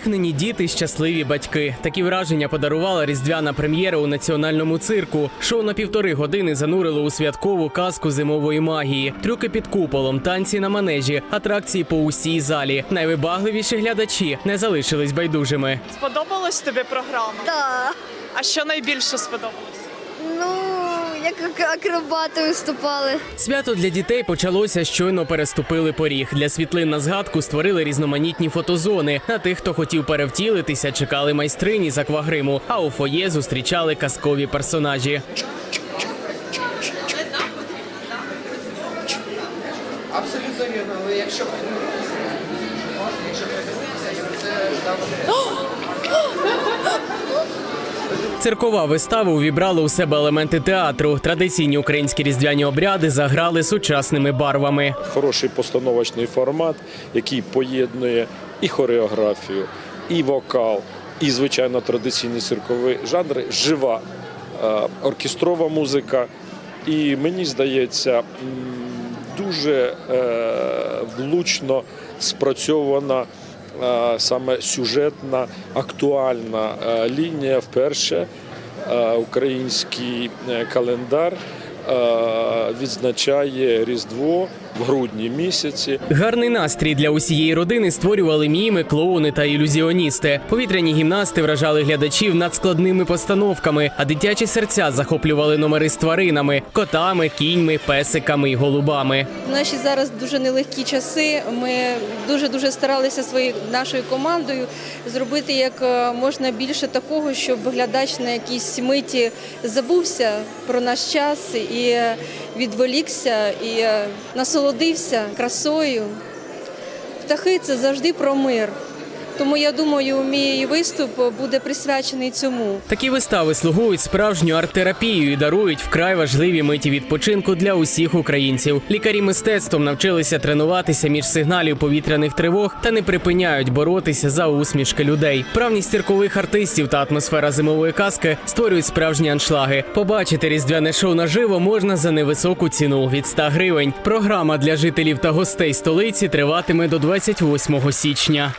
Усміхнені діти, щасливі батьки. Такі враження подарувала різдвяна прем'єра у національному цирку. Шоу на півтори години занурило у святкову казку зимової магії, трюки під куполом, танці на манежі, атракції по усій залі. Найвибагливіші глядачі не залишились байдужими. Сподобалась тобі програма? Так. А що найбільше сподобалось? Ну, як ак- акробати виступали. Свято для дітей почалося щойно переступили поріг. Для світлин на згадку створили різноманітні фотозони. На тих, хто хотів перевтілитися, чекали майстрині з аквагриму. А у фоє зустрічали казкові персонажі. Абсолютно вірно, але якщо якщо це Циркова вистава увібрала у себе елементи театру. Традиційні українські різдвяні обряди заграли сучасними барвами. хороший постановочний формат, який поєднує і хореографію, і вокал, і звичайно традиційні циркові жанри, жива е, оркестрова музика. І мені здається, дуже е, влучно спрацьована саме сюжетна актуальна е, лінія. Вперше е, український е, календар відзначає Різдво в грудні місяці. Гарний настрій для усієї родини створювали міми, клоуни та ілюзіоністи. Повітряні гімнасти вражали глядачів надскладними постановками, а дитячі серця захоплювали номери з тваринами, котами, кіньми, песиками й голубами. Наші зараз дуже нелегкі часи. Ми дуже дуже старалися своєю нашою командою зробити як е, можна більше такого, щоб глядач на якійсь миті забувся про наш час і е, відволікся і е, насолодився красою. Птахи це завжди про мир. Тому я думаю, мій виступ буде присвячений цьому. Такі вистави слугують справжню арт-терапією і дарують вкрай важливі миті відпочинку для усіх українців. Лікарі мистецтвом навчилися тренуватися між сигналів повітряних тривог та не припиняють боротися за усмішки людей. Правність циркових артистів та атмосфера зимової казки створюють справжні аншлаги. Побачити різдвяне шоу наживо можна за невисоку ціну від 100 гривень. Програма для жителів та гостей столиці триватиме до 28 січня.